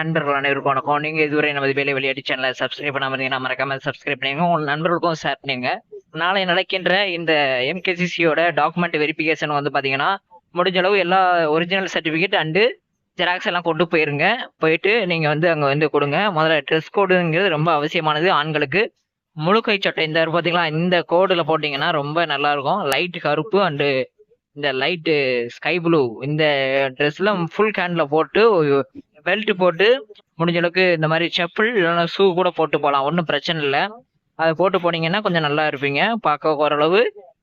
நண்பர்கள் அனைவருக்கும் வணக்கம். நீங்க இதுவரை நமது வேலை விளையாட்டு சேனலை சப்ஸ்கிரைப் பண்ணாம இருந்தீங்கன்னா மறக்காம சப்ஸ்கிரைப் பண்ணுங்க உங்க நண்பர்களுக்கும் ஷேர் பண்ணுங்க நாளை நடக்கின்ற இந்த எம்கேசிசியோட டாக்குமெண்ட் வெரிஃபிகேஷன் வந்து பாத்தீங்கன்னா முடிஞ்ச அளவு எல்லா ஒரிஜினல் சர்டிபிகேட் அண்டு ஜெராக்ஸ் எல்லாம் கொண்டு போயிருங்க. போயிட்டு நீங்க வந்து அங்க வந்து கொடுங்க. முதல்ல ட்ரெஸ் கோடுங்கிறது ரொம்ப அவசியமானது. ஆண்களுக்கு முழுக்கை சட்டை. இந்த பாத்தீங்களா இந்த கோடுல போட்டீங்கன்னா ரொம்ப நல்லா இருக்கும். லைட் கருப்பு அண்டு இந்த லைட்டு ஸ்கை ப்ளூ இந்த ட்ரெஸ்லாம் ஃபுல் ஹேண்டில் போட்டு பெல்ட் போட்டு முடிஞ்ச அளவுக்கு இந்த மாதிரி செப்பல் இல்லைன்னா ஷூ கூட போட்டு போகலாம் ஒன்றும் பிரச்சனை இல்லை. அதை போட்டு போனீங்கன்னா கொஞ்சம் நல்லா இருப்பீங்க. பார்க்க ஓரளவு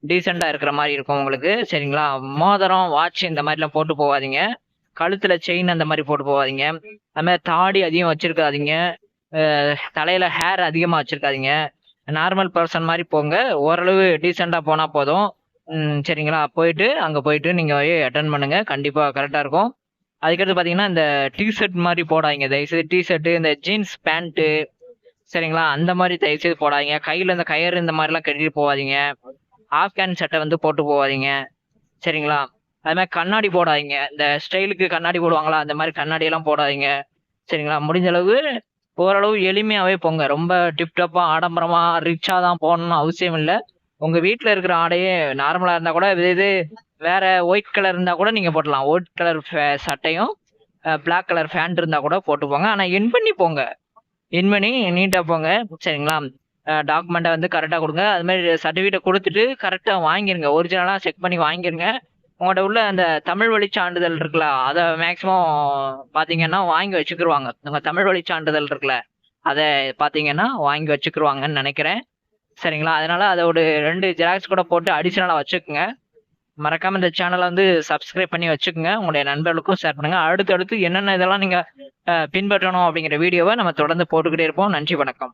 டீசெண்டாக இருக்கிற மாதிரி இருக்கும் உங்களுக்கு. சரிங்களா? மோதிரம் வாட்ச் இந்த மாதிரிலாம் போட்டு போகாதீங்க. கழுத்தில் செயின் அந்த மாதிரி போட்டு போகாதீங்க. அது மாதிரி தாடி அதிகம் வச்சுருக்காதீங்க. தலையில் ஹேர் அதிகமாக வச்சுருக்காதீங்க. நார்மல் பர்சன் மாதிரி போங்க. ஓரளவு டீசெண்டாக போனால் போதும். சரிங்களா? போயிட்டு அங்கே போயிட்டு நீங்கள் அட்டன் பண்ணுங்கள் கண்டிப்பாக கரெக்டாக இருக்கும். அதுக்கடுத்து பார்த்தீங்கன்னா இந்த டிஷர்ட் மாதிரி போடாதீங்க. தயவுசெய்து டிஷர்ட்டு இந்த ஜீன்ஸ் பேண்ட்டு சரிங்களா? அந்த மாதிரி தயவுசெய்து போடாதீங்க. கையில் இந்த கயிறு இந்த மாதிரிலாம் கட்டிட்டு போகாதீங்க. ஆஃப் சட்டை வந்து போட்டு போகாதீங்க. சரிங்களா? அது மாதிரி கண்ணாடி போடாதீங்க. இந்த ஸ்டைலுக்கு கண்ணாடி போடுவாங்களா? அந்த மாதிரி கண்ணாடியெல்லாம் போடாதீங்க. சரிங்களா? முடிஞ்ச அளவு ஓரளவு எளிமையாகவே போங்க. ரொம்ப டிப்டப்பாக ஆடம்பரமாக ரிச்சாக தான் போகணும்னு அவசியம் இல்லை. உங்கள் வீட்டில் இருக்கிற ஆடையே நார்மலாக இருந்தால் கூட இது இது வேற ஒயிட் கலர் இருந்தால் கூட நீங்கள் போடலாம் ஒயிட் கலர் சட்டையும் பிளாக் கலர் ஃபேண்ட் இருந்தால் கூட போட்டு போங்க ஆனால் என் பண்ணி போங்க. என் பண்ணி நீட்டாக போங்க. சரிங்களா? டாக்குமெண்ட்டை வந்து கரெக்டாக கொடுங்க. அது மாதிரி சர்டிஃபிகேட் கொடுத்துட்டு கரெக்டாக வாங்கிருங்க. ஒரிஜினலாக செக் பண்ணி வாங்கிருங்க. உங்கள்கிட்ட உள்ள அந்த தமிழ் வழி சான்றிதழ் இருக்குல்ல அதை மேக்ஸிமம் பார்த்தீங்கன்னா வாங்கி வச்சுக்கிருவாங்க. உங்கள் தமிழ் வழி சான்றிதழ் இருக்குல்ல அதை பார்த்தீங்கன்னா வாங்கி வச்சுக்கிருவாங்கன்னு நினைக்கிறேன். சரிங்களா? அதனால அதோட ரெண்டு ஜெராக்ஸ் கூட போட்டு அடிஷ்னலாக வச்சுக்கோங்க. மறக்காம இந்த சேனலை வந்து சப்ஸ்கிரைப் பண்ணி வச்சுக்கோங்க. உங்களுடைய நண்பர்களுக்கும் ஷேர் பண்ணுங்க. அடுத்தடுத்து என்னென்ன இதெல்லாம் நீங்க பின்பற்றணும் அப்படிங்கிற வீடியோவை நம்ம தொடர்ந்து போட்டுக்கிட்டே இருப்போம். நன்றி வணக்கம்.